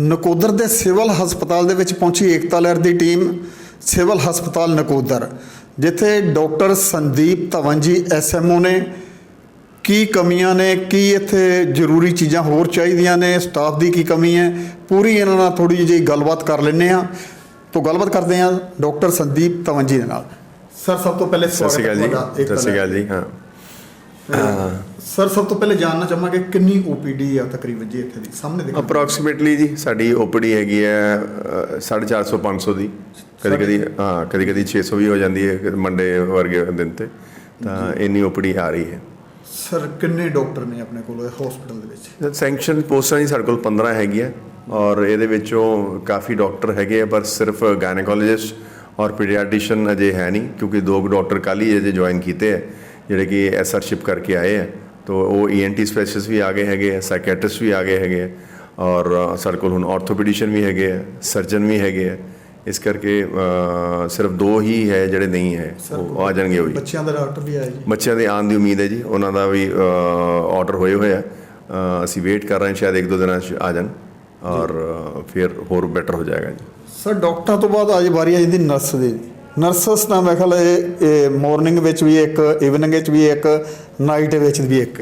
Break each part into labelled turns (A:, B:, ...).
A: ਨਕੋਦਰ ਦੇ ਸਿਵਲ ਹਸਪਤਾਲ ਦੇ ਵਿੱਚ ਪਹੁੰਚੀ ਏਕਤਾ ਲਹਿਰ ਦੀ ਟੀਮ ਸਿਵਲ ਹਸਪਤਾਲ ਨਕੋਦਰ ਜਿੱਥੇ ਡਾਕਟਰ ਸੰਦੀਪ ਧਵਨ ਜੀ ਐਸਐਮਓ ਨੇ ਕੀ ਕਮੀਆਂ ਨੇ ਕੀ ਇੱਥੇ ਜ਼ਰੂਰੀ ਚੀਜ਼ਾਂ ਹੋਰ ਚਾਹੀਦੀਆਂ ਨੇ ਸਟਾਫ ਦੀ ਕੀ ਕਮੀ ਹੈ ਪੂਰੀ ਇਹਨਾਂ ਨਾਲ ਥੋੜੀ ਜਿਹੀ ਗੱਲਬਾਤ ਕਰ ਲੈਂਦੇ ਆ ਤੋਂ ਗੱਲਬਾਤ ਕਰਦੇ ਆ ਡਾਕਟਰ ਸੰਦੀਪ ਧਵਨ ਜੀ ਦੇ ਨਾਲ। ਸਰ ਸਭ ਤੋਂ ਪਹਿਲੇ
B: ਸ਼੍ਰੀ ਅਕਾਲ ਜੀ। ਸਤਿ ਸ਼੍ਰੀ ਅਕਾਲ ਜੀ ਹਾਂ।
A: ਸਰ ਸਭ ਤੋਂ ਪਹਿਲੇ ਜਾਣਨਾ ਚਾਹਾਂਗੇ ਕਿੰਨੀ ਓਪੀਡੀ ਆ ਤਕਰੀਬਨ ਜੀ ਇੱਥੇ ਦੀ? ਸਾਹਮਣੇ ਦੇਖੋ।
B: ਅਪਰੋਕਸੀਮੇਟਲੀ ਜੀ ਸਾਡੀ ਓਪੀਡੀ ਹੈਗੀ ਹੈ ਅ, 450 500 ਦੀ। ਕਦੀ ਕਦੀ ਹਾਂ ਕਦੀ ਕਦੀ 600 ਵੀ ਹੋ ਜਾਂਦੀ ਹੈ ਮੰਡੇ ਵਰਗੇ ਦਿਨ ਤੇ। ਤਾਂ ਇੰਨੀ ਓਪੀਡੀ ਆ ਰਹੀ ਹੈ।
A: ਸਰ ਕਿੰਨੇ ਡਾਕਟਰ ਨੇ ਆਪਣੇ ਕੋਲ ਹਸਪੀਟਲ ਦੇ ਵਿੱਚ?
B: ਸੈਂਕਸ਼ਨ ਪੋਸਟਾਂ ਜੀ ਸਾਡੇ ਕੋਲ 15 ਹੈਗੀਆਂ ਔਰ ਇਹਦੇ ਵਿੱਚੋਂ ਕਾਫੀ ਡਾਕਟਰ ਹੈਗੇ ਆ ਪਰ ਸਿਰਫ ਗਾਇਨੋਕੋਲੋਜਿਸਟ ਔਰ ਪੀਡੀਆਟ੍ਰੀਸ਼ੀਅਨ ਅਜੇ ਹੈ ਨਹੀਂ ਕਿਉਂਕਿ ਦੋ ਡਾਕਟਰ ਕੱਲ੍ਹ ਹੀ ਅਜੇ ਜੁਆਇਨ ਕੀਤੇ ਹੈ ਜਿਹੜੇ ਕਿ ਐਸਆਰਸ਼ਿਪ ਕਰਕੇ ਆਏ ਹੈ ਤੋ ਉਹ ਈਐਨਟੀ ਸਪੈਸ਼ਲਿਸਟ ਵੀ ਆ ਗਏ ਹੈਗੇ ਆ ਸਾਈਕੈਟ੍ਰਿਸਟ ਵੀ ਆ ਗਏ ਹੈਗੇ ਆ ਔਰ ਸਾਡੇ ਕੋਲ ਹੁਣ ਆਰਥੋਪੀਡੀਸ਼ੀਅਨ ਵੀ ਹੈਗੇ ਆ ਸਰਜਨ ਵੀ ਹੈਗੇ ਆ। ਇਸ ਕਰਕੇ ਸਿਰਫ ਦੋ ਹੀ ਹੈ ਜਿਹੜੇ ਨਹੀਂ ਹੈ ਉਹ ਆ ਜਾਣਗੇ ਉਹ ਵੀ
A: ਬੱਚਿਆਂ ਦਾ ਡਾਕਟਰ ਵੀ ਆਇਆ ਜੀ।
B: ਬੱਚਿਆਂ ਦੇ ਆਉਣ ਦੀ ਉਮੀਦ ਹੈ ਜੀ ਉਹਨਾਂ ਦਾ ਵੀ ਆਰਡਰ ਹੋਏ ਹੋਏ ਆ। ਅਸੀਂ ਵੇਟ ਕਰ ਰਹੇ ਹਾਂ ਸ਼ਾਇਦ ਇੱਕ ਦੋ ਦਿਨਾਂ 'ਚ ਆ ਜਾਣ ਔਰ ਫਿਰ ਹੋਰ ਬੈਟਰ ਹੋ ਜਾਏਗਾ ਜੀ।
A: ਸਰ ਡਾਕਟਰਾਂ ਤੋਂ ਬਾਅਦ ਅੱਜ ਵਾਰੀ ਆ ਜਾਂਦੀ ਨਰਸ ਦੀ। ਨਰਸਸ ਦਾ ਮੈਂ ਖਿਆਲ ਇਹ ਮਾਰਨਿੰਗ ਵਿੱਚ ਵੀ ਇੱਕ ਈਵਨਿੰਗ ਵਿੱਚ ਵੀ ਇੱਕ ਨਾਈਟ ਵਿੱਚ ਵੀ ਇੱਕ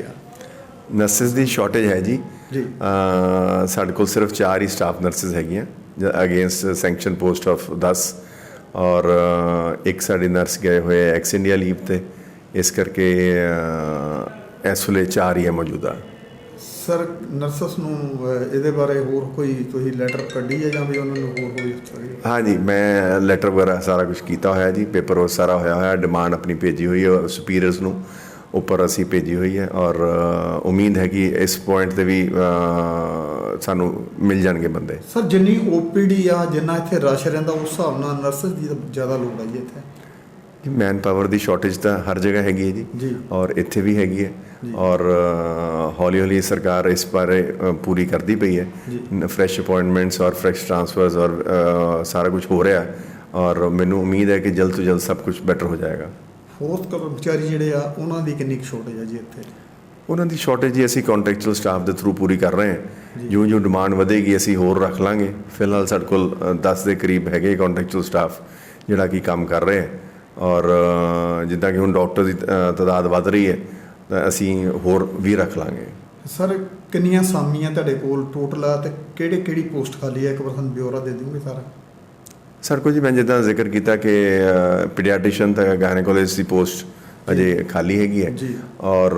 B: ਨਰਸਿਸ ਦੀ ਸ਼ਾਰਟੇਜ ਹੈ ਜੀ। ਸਾਡੇ ਕੋਲ ਸਿਰਫ 4 ਹੀ ਸਟਾਫ ਨਰਸਿਸ ਹੈਗੀਆਂ ਅਗੇਂਸਟ ਸੈਂਕਸ਼ਨ ਪੋਸਟ ਆਫ 10 ਔਰ ਇੱਕ ਸਾਡੀ ਨਰਸ ਗਏ ਹੋਏ ਐਕਸ ਇੰਡੀਆ ਲੀਵ ਤੇ। ਇਸ ਕਰਕੇ ਵੇਲੇ 4 ਹੀ ਹੈ ਮੌਜੂਦਾ।
A: ਸਰ ਨਰਸਸ ਨੂੰ ਅਹ, ਇਹਦੇ ਬਾਰੇ ਹੋਰ ਕੋਈ ਤੁਸੀਂ ਲੈਟਰ ਕੱਢੀ ਹੈ ਜਾਂ ਵੀ ਉਹਨਾਂ ਨੂੰ ਹੋਰ ਕੋਈ ਚਾਹੀਦੀ
B: ਹਾਂਜੀ ਮੈਂ ਲੈਟਰ ਵਗੈਰਾ ਸਾਰਾ ਕੁਝ ਕੀਤਾ ਹੋਇਆ ਜੀ ਪੇਪਰ ਉਹ ਸਾਰਾ ਹੋਇਆ ਹੋਇਆ ਡਿਮਾਂਡ ਆਪਣੀ ਭੇਜੀ ਹੋਈ ਹੈ ਸੁਪੀਰੀਅਰਸ ਨੂੰ ਉੱਪਰ ਅਸੀਂ ਭੇਜੀ ਹੋਈ ਹੈ ਔਰ ਅ, ਉਮੀਦ ਹੈ ਕਿ ਇਸ ਪੁਆਇੰਟ ਤੇ ਵੀ ਅ, ਸਾਨੂੰ ਮਿਲ ਜਾਣਗੇ ਬੰਦੇ।
A: ਸਰ ਜਿੰਨੀ ਓਪੀਡੀ ਆ ਜਿੰਨਾ ਇੱਥੇ ਰਸ਼ ਰਹਿੰਦਾ ਉਸ ਹਿਸਾਬ ਨਾਲ ਨਰਸਸ ਦੀ ਤਾਂ ਜ਼ਿਆਦਾ ਲੋੜ ਆ ਜੀ ਇੱਥੇ।
B: ਜੀ ਮੈਨ ਪਾਵਰ ਦੀ ਸ਼ਾਰਟੇਜ ਤਾਂ ਹਰ ਜਗ੍ਹਾ ਹੈਗੀ ਹੈ
A: ਜੀ।
B: ਜੀ। ਔਰ ਇੱਥੇ ਵੀ ਹੈਗੀ ਹੈ। ਔਰ ਹੌਲੀ ਹੌਲੀ ਸਰਕਾਰ ਇਸ ਬਾਰੇ ਪੂਰੀ ਕਰਦੀ ਪਈ ਹੈ। ਫਰੈਸ਼ ਅਪਾਇੰਟਮੈਂਟਸ ਔਰ ਫਰੈਸ਼ ਟ੍ਰਾਂਸਫਰਸ ਔਰ ਸਾਰਾ ਕੁਝ ਹੋ ਰਿਹਾ ਹੈ। ਔਰ ਮੈਨੂੰ ਉਮੀਦ ਹੈ ਕਿ ਜਲਦ ਤੋਂ ਜਲਦ ਸਭ ਕੁਝ ਬੈਟਰ ਹੋ ਜਾਏਗਾ।
A: ਫੋਰਥ ਕਰਮਚਾਰੀ ਜਿਹੜੇ ਆ ਉਹਨਾਂ ਦੀ ਕਿੰਨੀ ਸ਼ੋਰਟੇਜ ਆ ਜੀ ਇੱਥੇ?
B: ਉਹਨਾਂ ਦੀ ਸ਼ਾਰਟੇਜ ਹੀ ਅਸੀਂ ਕੰਟਰੈਕਚੁਅਲ ਸਟਾਫ ਦੇ ਥਰੂ ਪੂਰੀ ਕਰ ਰਹੇ ਹਾਂ। ਜਿਉਂ ਜਿਉਂ ਡਿਮਾਂਡ ਵਧੇਗੀ ਅਸੀਂ ਹੋਰ ਰੱਖ ਲਾਂਗੇ। ਫਿਲਹਾਲ ਸਾਡੇ ਕੋਲ ਅ, 10 ਦੇ ਕਰੀਬ ਹੈਗੇ ਕੰਟਰੈਕਚੁਅਲ ਸਟਾਫ ਜਿਹੜਾ ਕਿ ਕੰਮ ਕਰ ਰਹੇ ਹੈ। ਔਰ ਜਿੱਦਾਂ ਕਿ ਹੁਣ ਡਾਕਟਰ ਦੀ ਤਾਦਾਦ ਵੱਧ ਰਹੀ ਹੈ ਤਾਂ ਅਸੀਂ ਹੋਰ ਵੀ ਰੱਖ ਲਾਂਗੇ।
A: ਸਰ ਕਿੰਨੀਆਂ ਸਾਮੀਆਂ ਤੁਹਾਡੇ ਕੋਲ ਟੋਟਲ ਆ ਤੇ ਕਿਹੜੇ ਕਿਹੜੀ ਪੋਸਟ ਖਾਲੀ ਹੈ? ਇੱਕ ਵਾਰ ਸਾਨੂੰ ਬਿਊਰਾ ਦੇ ਦਿਓਗੇ ਸਾਰਾ?
B: ਸਰ ਕੁਝ ਮੈਂ ਜਿੱਦਾਂ ਜ਼ਿਕਰ ਕੀਤਾ ਕਿ ਪੀਡੀਆਟ੍ਰੀਸ਼ੀਅਨ ਤੇ ਗਾਇਨੋਕੋਲੋਜਿਸਟ ਦੀ ਪੋਸਟ ਅਜੇ ਖਾਲੀ ਹੈਗੀ ਹੈ।
A: ਜੀ।
B: ਔਰ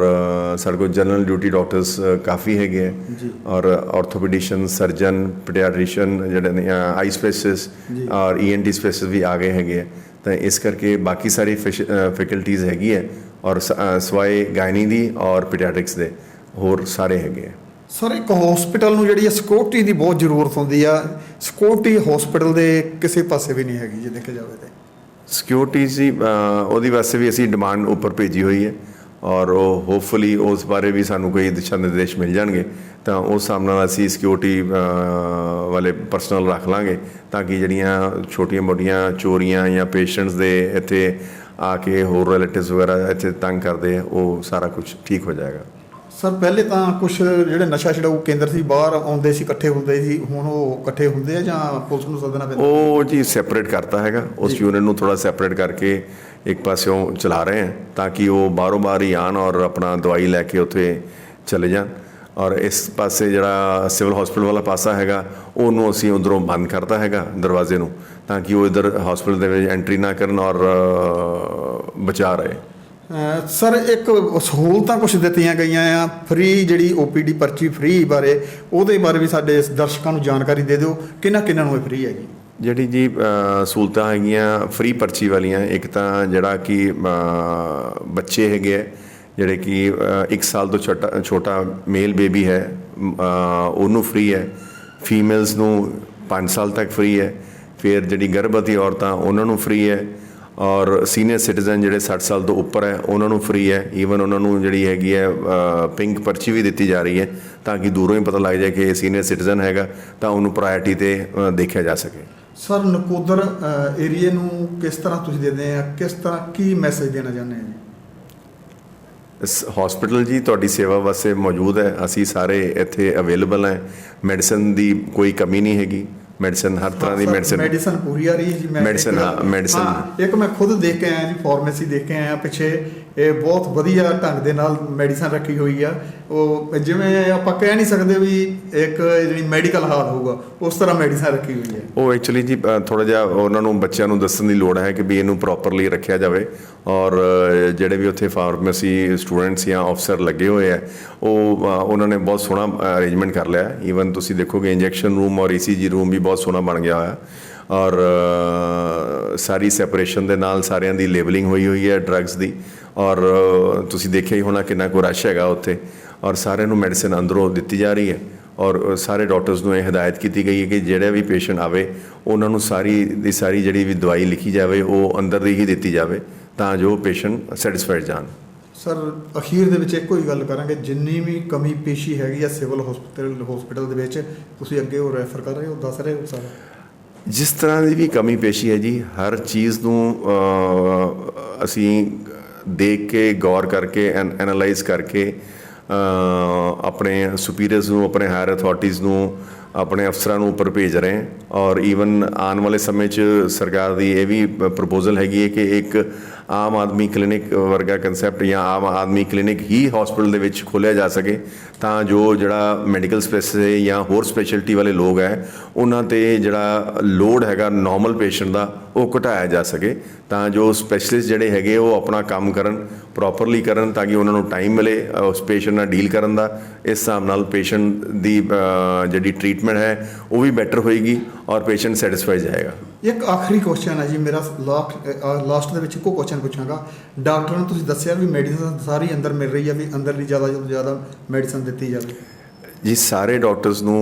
B: ਸਾਡੇ ਕੋਲ ਜਨਰਲ ਡਿਊਟੀ ਡਾਕਟਰਸ ਕਾਫੀ ਹੈਗੇ ਹੈ।
A: ਜੀ।
B: ਔਰ ਆਰਥੋਪੈਡਿਸ਼ਨ ਸਰਜਨ ਪੀਡੀਆਟ੍ਰੀਸ਼ੀਅਨ ਜਿਹੜੇ ਨੇ ਆਈ ਸਪੈਸ਼ਲਿਸਟ ਔਰ ਈਐਨਟੀ ਸਪੈਸ਼ਲਿਸਟ ਵੀ ਆ ਗਏ ਹੈਗੇ ਹੈ। ਤਾਂ ਇਸ ਕਰਕੇ ਬਾਕੀ ਸਾਰੀ ਫੈਕਲਟੀਜ਼ ਹੈਗੀ ਹੈ ਔਰ ਸਵਾਏ ਗਾਇਨੀ ਦੀ ਔਰ ਪੀਡੀਆਟ੍ਰਿਕਸ ਦੇ ਹੋਰ ਸਾਰੇ ਹੈਗੇ ਹੈ।
A: ਸਰ ਇੱਕ ਹਸਪੀਟਲ ਨੂੰ ਜਿਹੜੀ ਸਿਕਿਉਰਿਟੀ ਦੀ ਬਹੁਤ ਜ਼ਰੂਰਤ ਹੁੰਦੀ ਆ। ਸਿਕਿਉਰਿਟੀ ਹਸਪੀਟਲ ਦੇ ਕਿਸੇ ਪਾਸੇ ਵੀ ਨਹੀਂ ਹੈਗੀ ਜੇ ਦੇਖਿਆ ਜਾਵੇ ਤੇ।
B: ਸਿਕਿਉਰਿਟੀ ਸੀ ਉਹਦੀ ਵਾਸਤੇ ਵੀ ਅਸੀਂ ਡਿਮਾਂਡ ਉੱਪਰ ਭੇਜੀ ਹੋਈ ਹੈ। ਔਰ ਉਹ ਹੋਪਫੁਲੀ ਉਸ ਬਾਰੇ ਵੀ ਸਾਨੂੰ ਕੋਈ ਦਿਸ਼ਾ ਨਿਰਦੇਸ਼ ਮਿਲ ਜਾਣਗੇ ਤਾਂ ਉਸ ਹਿਸਾਬ ਨਾਲ ਅਸੀਂ ਸਿਕਿਉਰਿਟੀ ਵਾਲੇ ਪਰਸਨਲ ਰੱਖ ਲਾਂਗੇ ਤਾਂ ਕਿ ਜਿਹੜੀਆਂ ਛੋਟੀਆਂ-ਮੋਟੀਆਂ ਚੋਰੀਆਂ ਜਾਂ ਪੇਸ਼ੈਂਟਸ ਦੇ ਇੱਥੇ ਆ ਕੇ ਹੋਰ ਰਿਲੇਟਿਵਸ ਵਗੈਰਾ ਇੱਥੇ ਤੰਗ ਕਰਦੇ ਉਹ ਸਾਰਾ ਕੁਝ ਠੀਕ ਹੋ ਜਾਏਗਾ।
A: ਸਰ ਪਹਿਲੇ ਤਾਂ ਕੁਝ ਜਿਹੜੇ ਨਸ਼ਾ ਛਡਾਊ ਕੇਂਦਰ ਸੀ ਬਾਹਰ ਆਉਂਦੇ ਸੀ ਇਕੱਠੇ ਹੁੰਦੇ ਸੀ ਹੁਣ ਉਹ ਇਕੱਠੇ ਹੁੰਦੇ ਆ ਜਾਂ ਪੁਲਿਸ ਨੂੰ ਸੱਦਣਾ ਪੈਂਦਾ?
B: ਉਹ ਜੀ ਸੈਪਰੇਟ ਕਰਤਾ ਹੈਗਾ ਉਸ ਯੂਨਿਟ ਨੂੰ ਥੋੜਾ ਸੈਪਰੇਟ ਕਰਕੇ ਇੱਕ ਪਾਸਿਓਂ ਚਲਾ ਰਹੇ ਹਾਂ ਤਾਂ ਕਿ ਉਹ ਬਾਰੋ ਬਾਰ ਹੀ ਆਣ ਔਰ ਆਪਣਾ ਦਵਾਈ ਲੈ ਕੇ ਉੱਥੇ ਚਲੇ ਜਾਣ। ਔਰ ਇਸ ਪਾਸੇ ਜਿਹੜਾ ਸਿਵਲ ਹਸਪੀਟਲ ਵਾਲਾ ਪਾਸਾ ਹੈਗਾ, ਉਹਨੂੰ ਅਸੀਂ ਉਧਰੋਂ ਬੰਦ ਕਰਤਾ ਹੈਗਾ ਦਰਵਾਜ਼ੇ ਨੂੰ ਤਾਂ ਕਿ ਉਹ ਇਧਰ ਹਸਪੀਟਲ ਦੇ ਵਿੱਚ ਐਂਟਰੀ ਨਾ ਕਰਨ ਔਰ ਬਚਾ ਰਹੇ।
A: ਸਰ, ਇੱਕ ਸਹੂਲਤਾਂ ਕੁਝ ਦਿੱਤੀਆਂ ਗਈਆਂ ਆ। ਫ੍ਰੀ ਜਿਹੜੀ ਓਪੀਡੀ ਪਰਚੀ ਫ੍ਰੀ ਬਾਰੇ, ਉਹਦੇ ਬਾਰੇ ਵੀ ਸਾਡੇ ਦਰਸ਼ਕਾਂ ਨੂੰ ਜਾਣਕਾਰੀ ਦੇ ਦਿਓ। ਕਿੰਨਾ ਕਿਹਨਾਂ ਨੂੰ ਇਹ ਫ੍ਰੀ ਹੈਗੀ?
B: ਜਿਹੜੀ ਜੀ ਸਹੂਲਤਾਂ ਹੈਗੀਆਂ ਫ੍ਰੀ ਪਰਚੀ ਵਾਲੀਆਂ ਇੱਕ ਤਾਂ ਜਿਹੜਾ ਕਿ ਬੱਚੇ ਹੈਗੇ ਆ, ਜਿਹੜੇ ਕਿ 1 ਸਾਲ ਤੋਂ ਛੋਟਾ ਛੋਟਾ ਮੇਲ ਬੇਬੀ ਹੈ ਉਹਨੂੰ ਫ੍ਰੀ ਹੈ ਫੀਮੇਲਸ ਨੂੰ 5 ਸਾਲ ਤੱਕ ਫ੍ਰੀ ਹੈ ਫਿਰ ਜਿਹੜੀ ਗਰਭਵਤੀ ਔਰਤਾਂ ਉਹਨਾਂ ਨੂੰ ਫ੍ਰੀ ਹੈ ਔਰ ਸੀਨੀਅਰ ਸਿਟੀਜ਼ਨ ਜਿਹੜੇ 60 ਸਾਲ ਤੋਂ ਉੱਪਰ ਹੈ ਉਹਨਾਂ ਨੂੰ ਫ੍ਰੀ ਹੈ ਈਵਨ ਉਹਨਾਂ ਨੂੰ ਜਿਹੜੀ ਹੈਗੀ ਹੈ ਪਿੰਕ ਪਰਚੀ ਵੀ ਦਿੱਤੀ ਜਾ ਰਹੀ ਹੈ ਤਾਂ ਕਿ ਦੂਰੋਂ ਹੀ ਪਤਾ ਲੱਗ ਜਾਏ ਕਿ ਇਹ ਸੀਨੀਅਰ ਸਿਟੀਜ਼ਨ ਹੈਗਾ ਤਾਂ ਉਹਨੂੰ ਪ੍ਰਾਇੋਰਟੀ ਤੇ ਦੇਖਿਆ ਜਾ ਸਕੇ।
A: ਸਰ ਨਕੋਦਰ ਏਰੀਏ ਨੂੰ ਕਿਸ ਤਰ੍ਹਾਂ ਤੁਸੀਂ ਦਿੰਦੇ ਆ? ਕਿਸ ਤਰ੍ਹਾਂ ਕੀ ਮੈਸੇਜ ਦੇਣਾ ਚਾਹੁੰਦੇ ਆ ਜੀ?
B: ਹਸਪੀਟਲ ਜੀ ਤੁਹਾਡੀ ਸੇਵਾ ਵਾਸਤੇ ਮੌਜੂਦ ਹੈ। ਅਸੀਂ ਸਾਰੇ ਇੱਥੇ ਅਵੇਲੇਬਲ ਹੈ। ਮੈਡੀਸਨ ਦੀ ਕੋਈ ਕਮੀ ਨਹੀਂ ਹੈਗੀ। ਮੈਡੀਸਨ ਹਰ ਤਰ੍ਹਾਂ ਦੀ ਮੈਡੀਸਨ
A: ਮੈਡੀਸਨ ਪੂਰੀ ਆ ਰਹੀ ਹੈ ਜੀ। ਮੈਂ
B: ਹਾਂ, medicine।
A: ਹਾਂ, ਇੱਕ ਮੈਂ ਖੁਦ ਦੇਖ ਕੇ ਆਇਆ ਜੀ ਫਾਰਮੇਸੀ ਦੇਖ ਕੇ ਆਇਆ ਪਿੱਛੇ। ਇਹ ਬਹੁਤ ਵਧੀਆ ਢੰਗ ਦੇ ਨਾਲ ਮੈਡੀਸਨ ਰੱਖੀ ਹੋਈ ਆ। ਉਹ ਜਿਵੇਂ ਆਪਾਂ ਕਹਿ ਨਹੀਂ ਸਕਦੇ ਵੀ ਇੱਕ ਜਿਹੜੀ ਮੈਡੀਕਲ ਹਾਲ ਹੋਊਗਾ, ਉਸ ਤਰ੍ਹਾਂ ਮੈਡੀਸਨ ਰੱਖੀ ਹੋਈ ਹੈ।
B: ਉਹ ਐਕਚੁਅਲੀ ਜੀ ਥੋੜਾ ਜਿਹਾ ਉਹਨਾਂ ਨੂੰ ਬੱਚਿਆਂ ਨੂੰ ਦੱਸਣ ਦੀ ਲੋੜ ਹੈ ਕਿ ਵੀ ਇਹਨੂੰ ਪ੍ਰੋਪਰਲੀ ਰੱਖਿਆ ਜਾਵੇ। ਔਰ ਜਿਹੜੇ ਵੀ ਉੱਥੇ ਫਾਰਮੇਸੀ ਸਟੂਡੈਂਟਸ ਜਾਂ ਅਫਸਰ ਲੱਗੇ ਹੋਏ ਆ ਉਹ ਉਹਨਾਂ ਨੇ ਬਹੁਤ ਸੋਹਣਾ ਅਰੇਂਜਮੈਂਟ ਕਰ ਲਿਆ ਈਵਨ ਤੁਸੀਂ ਦੇਖੋਗੇ ਇੰਜੈਕਸ਼ਨ ਰੂਮ ਔਰ ਈਸੀਜੀ ਰੂਮ ਵੀ ਬਹੁਤ ਸੋਹਣਾ ਬਣ ਗਿਆ ਹੋਇਆ। ਔਰ ਸਾਰੀ ਸੈਪਰੇਸ਼ਨ ਦੇ ਨਾਲ ਸਾਰਿਆਂ ਦੀ ਲੇਬਲਿੰਗ ਹੋਈ ਹੋਈ ਹੈ ਡਰੱਗਸ ਦੀ। ਔਰ ਤੁਸੀਂ ਦੇਖਿਆ ਹੀ ਹੋਣਾ ਕਿੰਨਾ ਕੋ ਰਸ਼ ਹੈਗਾ ਉੱਥੇ। ਔਰ ਸਾਰਿਆਂ ਨੂੰ ਮੈਡੀਸਿਨ ਅੰਦਰੋਂ ਦਿੱਤੀ ਜਾ ਰਹੀ ਹੈ। ਔਰ ਸਾਰੇ ਡਾਕਟਰਸ ਨੂੰ ਇਹ ਹਦਾਇਤ ਕੀਤੀ ਗਈ ਹੈ ਕਿ ਜਿਹੜਾ ਵੀ ਪੇਸ਼ੈਂਟ ਆਵੇ ਉਹਨਾਂ ਨੂੰ ਸਾਰੀ ਦੀ ਸਾਰੀ ਜਿਹੜੀ ਵੀ ਦਵਾਈ ਲਿਖੀ ਜਾਵੇ ਉਹ ਅੰਦਰ ਦੀ ਹੀ ਦਿੱਤੀ ਜਾਵੇ ਤਾਂ ਜੋ ਪੇਸ਼ੈਂਟ ਸੈਟੀਸਫਾਈਡ ਜਾਣ।
A: ਸਰ ਅਖੀਰ ਦੇ ਵਿੱਚ ਇੱਕੋ ਹੀ ਗੱਲ ਕਰਾਂਗੇ ਜਿੰਨੀ ਵੀ ਕਮੀ ਪੇਸ਼ੀ ਹੈਗੀ ਆ ਸਿਵਲ ਹਸਪੀਟਲ ਹਸਪੀਟਲ ਦੇ ਵਿੱਚ ਤੁਸੀਂ ਅੱਗੇ ਉਹ ਰੈਫਰ ਕਰ ਰਹੇ ਹੋ ਦੱਸ ਰਹੇ ਹੋ ਸਾਰਾ?
B: ਜਿਸ ਤਰ੍ਹਾਂ ਦੀ ਵੀ ਕਮੀ ਪੇਸ਼ੀ ਹੈ ਜੀ ਹਰ ਚੀਜ਼ ਨੂੰ ਅਸੀਂ ਦੇਖ ਕੇ ਗੌਰ ਕਰਕੇ ਐਨਾਲਾਈਜ਼ ਕਰਕੇ ਆਪਣੇ ਸੁਪੀਰੀਅਰਸ ਨੂੰ ਆਪਣੇ ਹਾਇਰ ਅਥਾਰਟੀਜ਼ ਨੂੰ ਆਪਣੇ ਅਫਸਰਾਂ ਨੂੰ ਉੱਪਰ ਭੇਜ ਰਹੇ ਹਾਂ ਔਰ ਈਵਨ ਆਉਣ ਵਾਲੇ ਸਮੇਂ 'ਚ ਸਰਕਾਰ ਦੀ ਇਹ ਵੀ ਪ੍ਰਪੋਜ਼ਲ ਹੈਗੀ ਹੈ ਕਿ ਇੱਕ ਆਮ ਆਦਮੀ ਕਲੀਨਿਕ ਵਰਗਾ ਕਨਸੈਪਟ ਜਾਂ ਆਮ ਆਦਮੀ ਕਲੀਨਿਕ ਹੀ ਹਸਪੀਟਲ ਦੇ ਵਿੱਚ ਖੋਲ੍ਹਿਆ ਜਾ ਸਕੇ ਤਾਂ ਜੋ ਜਿਹੜਾ ਮੈਡੀਕਲ ਸਪੈਸ਼ਲਿਸਟ ਜਾਂ ਹੋਰ ਸਪੈਸ਼ਲਟੀ ਵਾਲੇ ਲੋਕ ਹੈ, ਉਹਨਾਂ ਤੇ ਜਿਹੜਾ ਲੋਡ ਹੈਗਾ ਨਾਰਮਲ ਪੇਸ਼ੈਂਟ ਦਾ, ਉਹ ਘਟਾਇਆ ਜਾ ਸਕੇ ਤਾਂ ਜੋ ਸਪੈਸ਼ਲਿਸਟ ਜਿਹੜੇ ਹੈਗੇ ਉਹ ਆਪਣਾ ਕੰਮ ਕਰਨ ਪ੍ਰੋਪਰਲੀ ਕਰਨ ਤਾਂ ਕਿ ਉਹਨਾਂ ਨੂੰ ਟਾਈਮ ਮਿਲੇ ਉਸ ਪੇਸ਼ੈਂਟ ਨਾਲ ਡੀਲ ਕਰਨ ਦਾ, ਇਸ ਹਿਸਾਬ ਨਾਲ ਪੇਸ਼ੈਂਟ ਦੀ ਜਿਹੜੀ ਜਿਹੜੀ ਟ੍ਰੀਟਮੈਂਟ ਹੈ ਉਹ ਵੀ ਬੈਟਰ ਹੋਏਗੀ ਔਰ ਪੇਸ਼ੈਂਟ ਸੈਟੀਸਫਾਈ ਜਾਏਗਾ
A: ਇੱਕ ਆਖਰੀ ਕੁਐਸਚਨ ਹੈ ਜੀ ਮੇਰਾ ਲਾਸਟ ਦੇ ਵਿੱਚ ਇੱਕੋ ਕੁਐਸਚਨ ਪੁੱਛਾਂਗਾ ਡਾਕਟਰ ਨੇ ਤੁਸੀਂ ਦੱਸਿਆ ਵੀ ਮੈਡੀਸਨ ਸਾਰੀ ਅੰਦਰ ਮਿਲ ਰਹੀ ਹੈ ਵੀ ਅੰਦਰ ਦੀ ਜ਼ਿਆਦਾ ਤੋਂ ਜ਼ਿਆਦਾ ਮੈਡੀਸਨ ਦਿੱਤੀ ਜਾਵੇ
B: ਜੀ ਸਾਰੇ ਡਾਕਟਰਸ ਨੂੰ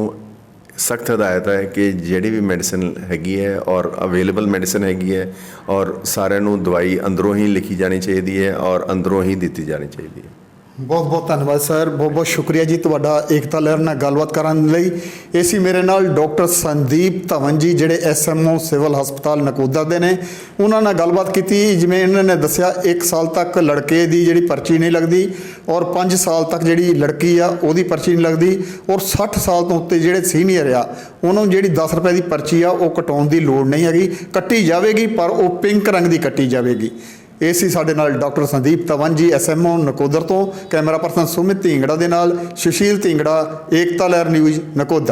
B: ਸਖਤ ਹਦਾਇਤ ਹੈ ਕਿ ਜਿਹੜੀ ਵੀ ਮੈਡੀਸਨ ਹੈਗੀ ਹੈ ਔਰ ਅਵੇਲੇਬਲ ਮੈਡੀਸਨ ਹੈਗੀ ਹੈ ਔਰ ਸਾਰਿਆਂ ਨੂੰ ਦਵਾਈ ਅੰਦਰੋਂ ਹੀ ਲਿਖੀ ਜਾਣੀ ਚਾਹੀਦੀ ਹੈ ਔਰ ਅੰਦਰੋਂ ਹੀ ਦਿੱਤੀ ਜਾਣੀ ਚਾਹੀਦੀ ਹੈ
A: ਬਹੁਤ ਬਹੁਤ ਧੰਨਵਾਦ ਸਰ, ਬਹੁਤ ਬਹੁਤ ਸ਼ੁਕਰੀਆ ਜੀ ਤੁਹਾਡਾ ਏਕਤਾ ਲਹਿਰ ਨਾਲ ਗੱਲਬਾਤ ਕਰਨ ਲਈ। ਇਹ ਸੀ ਮੇਰੇ ਨਾਲ ਡਾਕਟਰ ਸੰਦੀਪ ਧਵਨ ਜੀ, ਜਿਹੜੇ ਐਸਐਮਓ ਸਿਵਲ ਹਸਪਤਾਲ ਨਕੋਦਾ ਦੇ ਨੇ। ਉਹਨਾਂ ਨਾਲ ਗੱਲਬਾਤ ਕੀਤੀ, ਜਿਵੇਂ ਇਹਨਾਂ ਨੇ ਦੱਸਿਆ 1 ਸਾਲ ਤੱਕ ਲੜਕੇ ਦੀ ਜਿਹੜੀ ਪਰਚੀ ਨਹੀਂ ਲੱਗਦੀ ਔਰ 5 ਸਾਲ ਤੱਕ ਜਿਹੜੀ ਲੜਕੀ ਆ, ਉਹਦੀ ਪਰਚੀ ਨਹੀਂ ਲੱਗਦੀ ਔਰ 60 ਸਾਲ ਤੋਂ ਉੱਤੇ ਜਿਹੜੇ ਸੀਨੀਅਰ ਆ, ਉਹਨਾਂ ਨੂੰ ਜਿਹੜੀ 10 ਰੁਪਏ ਦੀ ਪਰਚੀ ਆ, ਉਹ ਕਟਾਉਣ ਦੀ ਲੋੜ ਨਹੀਂ ਹੈਗੀ। ਕੱਟੀ ਜਾਵੇਗੀ, ਪਰ ਉਹ ਪਿੰਕ ਰੰਗ ਦੀ ਕੱਟੀ ਜਾਵੇਗੀ। ਇਹ ਸੀ ਸਾਡੇ ਨਾਲ ਡਾਕਟਰ ਸੰਦੀਪ ਤਵਨ ਜੀ ਐਸਐਮਓ ਨਕੋਦਰ ਤੋਂ, ਕੈਮਰਾ ਪਰਸਨ ਸੁਮਿਤ ਢਿੰਗੜਾ ਦੇ ਨਾਲ, ਸੁਸ਼ੀਲ ਢਿੰਗੜਾ, ਏਕਤਾ ਲਹਿਰ ਨਿਊਜ਼ ਨਕੋਦਰ।